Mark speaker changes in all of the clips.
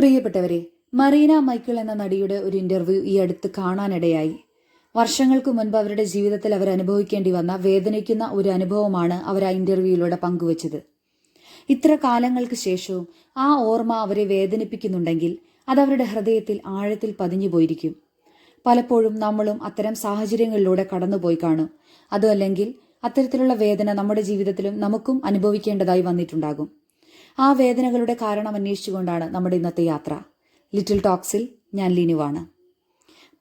Speaker 1: പ്രിയപ്പെട്ടവരെ മറീന മൈക്കിൾ എന്ന നടിയുടെ ഒരു ഇന്റർവ്യൂ ഈ അടുത്ത് കാണാനിടയായി. വർഷങ്ങൾക്ക് മുൻപ് അവരുടെ ജീവിതത്തിൽ അവർ അനുഭവിക്കേണ്ടി വന്ന വേദനിക്കുന്ന ഒരു അനുഭവമാണ് അവർ ആ ഇന്റർവ്യൂയിലൂടെ പങ്കുവച്ചത്. ഇത്ര കാലങ്ങൾക്ക് ശേഷവും ആ ഓർമ്മ അവരെ വേദനിപ്പിക്കുന്നുണ്ടെങ്കിൽ അത് അവരുടെ ഹൃദയത്തിൽ ആഴത്തിൽ പതിഞ്ഞു പോയിരിക്കും. പലപ്പോഴും നമ്മളും അത്തരം സാഹചര്യങ്ങളിലൂടെ കടന്നുപോയി കാണും. അതുമല്ലെങ്കിൽ അത്തരത്തിലുള്ള വേദന നമ്മുടെ ജീവിതത്തിലും നമുക്കും അനുഭവിക്കേണ്ടതായി വന്നിട്ടുണ്ടാകും. ആ വേദനകളുടെ കാരണം അന്വേഷിച്ചുകൊണ്ടാണ് നമ്മുടെ ഇന്നത്തെ യാത്ര. ലിറ്റിൽ ടോക്സിൽ ഞാൻ ലിനുവാണ്.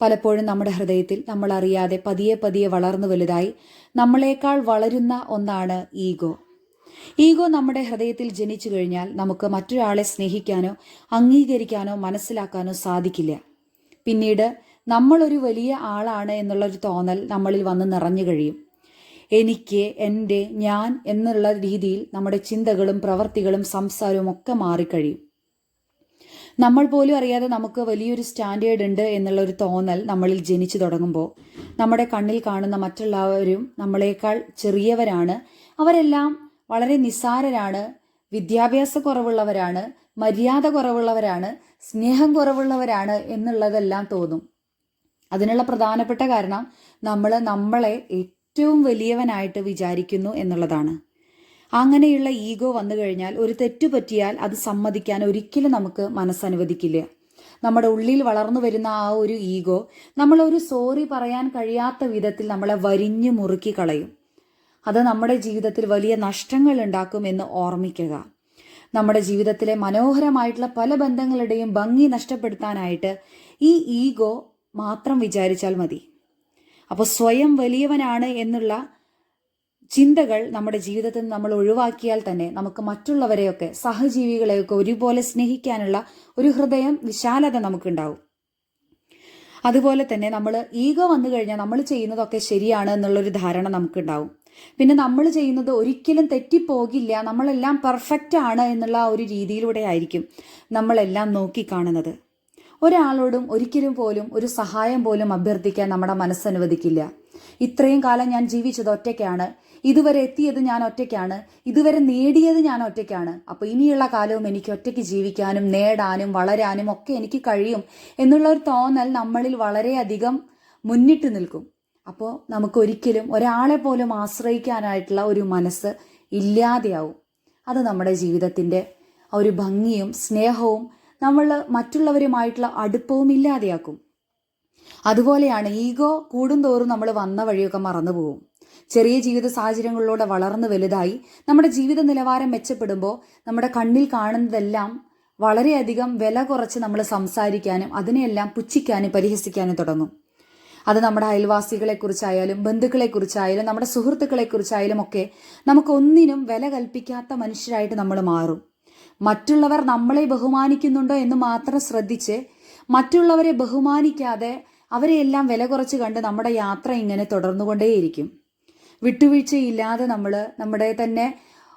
Speaker 1: പലപ്പോഴും നമ്മുടെ ഹൃദയത്തിൽ നമ്മൾ അറിയാതെ പതിയെ പതിയെ വളർന്നു വലുതായി നമ്മളെക്കാൾ വളരുന്ന ഒന്നാണ് ഈഗോ. ഈഗോ നമ്മുടെ ഹൃദയത്തിൽ ജനിച്ചു കഴിഞ്ഞാൽ നമുക്ക് മറ്റൊരാളെ സ്നേഹിക്കാനോ അംഗീകരിക്കാനോ മനസ്സിലാക്കാനോ സാധിക്കില്ല. പിന്നീട് നമ്മളൊരു വലിയ ആളാണ് എന്നുള്ളൊരു തോന്നൽ നമ്മളിൽ വന്ന് നിറഞ്ഞു കഴിയും. എനിക്ക് എന്റെ ഞാൻ എന്നുള്ള രീതിയിൽ നമ്മുടെ ചിന്തകളും പ്രവർത്തികളും സംസാരവും ഒക്കെ മാറിക്കഴിയും. നമ്മൾ പോലും അറിയാതെ നമുക്ക് വലിയൊരു സ്റ്റാൻഡേർഡ് ഉണ്ട് എന്നുള്ള ഒരു തോന്നൽ നമ്മളിൽ ജനിച്ചു തുടങ്ങുമ്പോൾ. നമ്മുടെ കണ്ണിൽ കാണുന്ന മറ്റുള്ളവരും നമ്മളെക്കാൾ ചെറിയവരാണ്. അവരെല്ലാം വളരെ നിസ്സാരരാണ് വിദ്യാഭ്യാസ കുറവുള്ളവരാണ് മര്യാദ കുറവുള്ളവരാണ് സ്നേഹം കുറവുള്ളവരാണ് എന്നുള്ളതെല്ലാം തോന്നും. അതിനുള്ള പ്രധാനപ്പെട്ട കാരണം നമ്മൾ നമ്മളെ ഏറ്റവും വലിയവനായിട്ട് വിചാരിക്കുന്നു എന്നുള്ളതാണ്. അങ്ങനെയുള്ള ഈഗോ വന്നു കഴിഞ്ഞാൽ ഒരു തെറ്റു പറ്റിയാൽ അത് സമ്മതിക്കാൻ ഒരിക്കലും നമുക്ക് മനസ്സനുവദിക്കില്ല. നമ്മുടെ ഉള്ളിൽ വളർന്നു വരുന്ന ആ ഒരു ഈഗോ നമ്മളൊരു സോറി പറയാൻ കഴിയാത്ത വിധത്തിൽ നമ്മളെ വരിഞ്ഞു മുറുക്കി കളയും. അത് നമ്മുടെ ജീവിതത്തിൽ വലിയ നഷ്ടങ്ങൾ ഉണ്ടാക്കുമെന്ന് ഓർമ്മിക്കുക. നമ്മുടെ ജീവിതത്തിലെ മനോഹരമായിട്ടുള്ള പല ബന്ധങ്ങളുടെയും ഭംഗി നഷ്ടപ്പെടുത്താനായിട്ട് ഈ ഈഗോ മാത്രം വിചാരിച്ചാൽ മതി. അപ്പോൾ സ്വയം വലിയവനാണ് എന്നുള്ള ചിന്തകൾ നമ്മുടെ ജീവിതത്തിൽ നമ്മൾ ഒഴിവാക്കിയാൽ തന്നെ നമുക്ക് മറ്റുള്ളവരെയൊക്കെ സഹജീവികളെയൊക്കെ ഒരുപോലെ സ്നേഹിക്കാനുള്ള ഒരു ഹൃദയം വിശാലത നമുക്കുണ്ടാവും. അതുപോലെ തന്നെ നമ്മൾ ഈഗോ വന്നു കഴിഞ്ഞാൽ നമ്മൾ ചെയ്യുന്നതൊക്കെ ശരിയാണ് എന്നുള്ളൊരു ധാരണ നമുക്കുണ്ടാവും. പിന്നെ നമ്മൾ ചെയ്യുന്നത് ഒരിക്കലും തെറ്റിപ്പോകില്ല നമ്മളെല്ലാം പെർഫെക്റ്റ് ആണ് എന്നുള്ള ആ ഒരു രീതിയിലൂടെ ആയിരിക്കും നമ്മളെല്ലാം നോക്കിക്കാണുന്നത് ഒരാളോടും ഒരിക്കലും പോലും ഒരു സഹായം പോലും അഭ്യർത്ഥിക്കാൻ നമ്മുടെ മനസ്സനുവദിക്കില്ല ഇത്രയും കാലം ഞാൻ ജീവിച്ചത് ഒറ്റയ്ക്കാണ്. ഇതുവരെ എത്തിയത് ഞാൻ ഒറ്റയ്ക്കാണ്. ഇതുവരെ നേടിയത് ഞാൻ ഒറ്റയ്ക്കാണ്. അപ്പോൾ ഇനിയുള്ള കാലവും എനിക്ക് ഒറ്റയ്ക്ക് ജീവിക്കാനും നേടാനും വളരാനും ഒക്കെ എനിക്ക് കഴിയും എന്നുള്ള ഒരു തോന്നൽ നമ്മളിൽ വളരെയധികം മുന്നിട്ട് നിൽക്കും. അപ്പോൾ നമുക്കൊരിക്കലും ഒരാളെ പോലും ആശ്രയിക്കാനായിട്ടുള്ള ഒരു മനസ്സ് ഇല്ലാതെയാവും. അത് നമ്മുടെ ജീവിതത്തിന്റെ ഒരു ഭംഗിയും സ്നേഹവും നമ്മൾ മറ്റുള്ളവരുമായിട്ടുള്ള അടുപ്പവും ഇല്ലാതെയാക്കും. അതുപോലെയാണ് ഈഗോ കൂടുന്തോറും നമ്മൾ വന്ന വഴിയൊക്കെ മറന്നുപോകും ചെറിയ ജീവിത സാഹചര്യങ്ങളിലൂടെ വളർന്നു വലുതായി നമ്മുടെ ജീവിത നിലവാരം മെച്ചപ്പെടുമ്പോൾ നമ്മുടെ കണ്ണിൽ കാണുന്നതെല്ലാം വളരെയധികം വില കുറച്ച് നമ്മൾ സംസാരിക്കാനും അതിനെയെല്ലാം പുച്ഛിക്കാനും പരിഹസിക്കാനും തുടങ്ങും. അത് നമ്മുടെ അയൽവാസികളെക്കുറിച്ചായാലും ബന്ധുക്കളെക്കുറിച്ചായാലും നമ്മുടെ സുഹൃത്തുക്കളെക്കുറിച്ചായാലും ഒക്കെ നമുക്കൊന്നിനും വില കൽപ്പിക്കാത്ത മനുഷ്യരായിട്ട് നമ്മൾ മാറും. മറ്റുള്ളവർ നമ്മളെ ബഹുമാനിക്കുന്നുണ്ടോ എന്ന് മാത്രം ശ്രദ്ധിച്ച് മറ്റുള്ളവരെ ബഹുമാനിക്കാതെ അവരെയെല്ലാം വില കുറച്ച് കണ്ട് നമ്മുടെ യാത്ര ഇങ്ങനെ തുടർന്നുകൊണ്ടേയിരിക്കും. വിട്ടുവീഴ്ചയില്ലാതെ നമ്മൾ നമ്മുടെ തന്നെ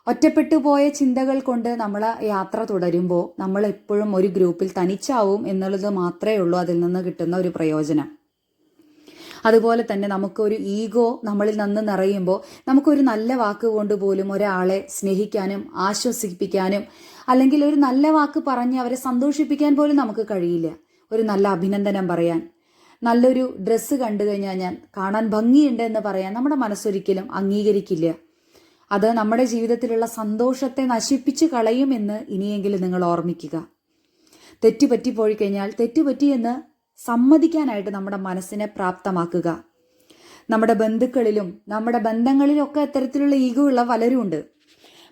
Speaker 1: ഒറ്റപ്പെട്ടു പോയ ചിന്തകൾ കൊണ്ട് നമ്മൾ യാത്ര തുടരുമ്പോൾ നമ്മൾ എപ്പോഴും ഒരു ഗ്രൂപ്പിൽ തനിച്ചാവും എന്നുള്ളത് മാത്രമേ ഉള്ളൂ അതിൽ നിന്ന് കിട്ടുന്ന ഒരു പ്രയോജനം. അതുപോലെ തന്നെ നമുക്കൊരു ഈഗോ നമ്മളിൽ നിന്ന് നിറയുമ്പോൾ നമുക്കൊരു നല്ല വാക്ക് കൊണ്ട് പോലും ഒരാളെ സ്നേഹിക്കാനും ആശ്വസിപ്പിക്കാനും അല്ലെങ്കിൽ ഒരു നല്ല വാക്ക് പറഞ്ഞ് അവരെ സന്തോഷിപ്പിക്കാൻ പോലും നമുക്ക് കഴിയില്ല. ഒരു നല്ല അഭിനന്ദനം പറയാൻ. നല്ലൊരു ഡ്രസ്സ് കണ്ടു കഴിഞ്ഞാൽ ഞാൻ കാണാൻ ഭംഗിയുണ്ട് എന്ന് പറയാൻ നമ്മുടെ മനസ്സൊരിക്കലും അംഗീകരിക്കില്ല. അത് നമ്മുടെ ജീവിതത്തിലുള്ള സന്തോഷത്തെ നശിപ്പിച്ച് കളയുമെന്ന് ഇനിയെങ്കിലും നിങ്ങൾ ഓർമ്മിക്കുക. തെറ്റുപറ്റിപ്പോയി കഴിഞ്ഞാൽ തെറ്റുപറ്റിയെന്ന് സമ്മതിക്കാനായിട്ട് നമ്മുടെ മനസ്സിനെ പ്രാപ്തമാക്കുക. നമ്മുടെ ബന്ധുക്കളിലും നമ്മുടെ ബന്ധങ്ങളിലൊക്കെ അത്തരത്തിലുള്ള ഈഗോ ഉള്ള പലരുമുണ്ട്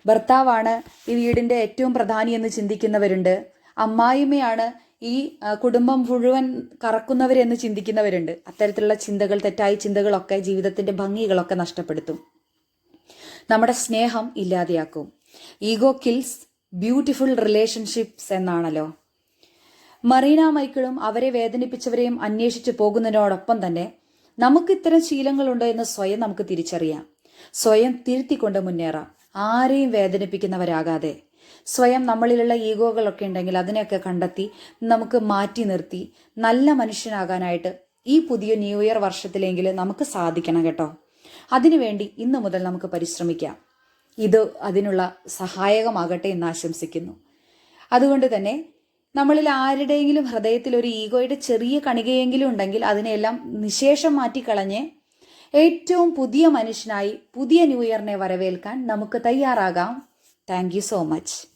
Speaker 1: ഭർത്താവാണ് ഈ വീടിന്റെ ഏറ്റവും പ്രധാനി എന്ന് ചിന്തിക്കുന്നവരുണ്ട്. അമ്മായിമ്മയാണ് ഈ കുടുംബം മുഴുവൻ കറക്കുന്നവരെന്ന് ചിന്തിക്കുന്നവരുണ്ട്. അത്തരത്തിലുള്ള ചിന്തകൾ തെറ്റായ ചിന്തകളൊക്കെ ജീവിതത്തിന്റെ ഭംഗികളൊക്കെ നഷ്ടപ്പെടുത്തും. നമ്മുടെ സ്നേഹം ഇല്ലാതെയാക്കും. ഈഗോ കിൽസ് ബ്യൂട്ടിഫുൾ റിലേഷൻഷിപ്സ് എന്നാണല്ലോ. മറീന മൈക്കിളും അവരെ വേദനിപ്പിച്ചവരെയും അന്വേഷിച്ചു പോകുന്നതിനോടൊപ്പം തന്നെ നമുക്ക് ഇത്തരം ശീലങ്ങളുണ്ട് എന്ന് സ്വയം നമുക്ക് തിരിച്ചറിയാം. സ്വയം തിരുത്തിക്കൊണ്ട് മുന്നേറാം. ആരെയും വേദനിപ്പിക്കുന്നവരാകാതെ സ്വയം നമ്മളിലുള്ള ഈഗോകളൊക്കെ ഉണ്ടെങ്കിൽ അതിനെയൊക്കെ കണ്ടെത്തി നമുക്ക് മാറ്റി നിർത്തി നല്ല മനുഷ്യനാകാനായിട്ട് ഈ പുതിയ ന്യൂ ഇയർ വർഷത്തിലെങ്കിലും നമുക്ക് സാധിക്കണം കേട്ടോ. അതിനുവേണ്ടി ഇന്നു മുതൽ നമുക്ക് പരിശ്രമിക്കാം. ഇത് അതിനുള്ള സഹായകമാകട്ടെ എന്ന് ആശംസിക്കുന്നു. അതുകൊണ്ട് തന്നെ നമ്മളിൽ ആരുടെയെങ്കിലും ഹൃദയത്തിൽ ഒരു ഈഗോയുടെ ചെറിയ കണികയെങ്കിലും ഉണ്ടെങ്കിൽ അതിനെല്ലാം നിശേഷം മാറ്റിക്കളഞ്ഞ് ഏറ്റവും പുതിയ മനുഷ്യനായി പുതിയ ന്യൂ ഇയറിനെ വരവേൽക്കാൻ നമുക്ക് തയ്യാറാകാം. Thank so much.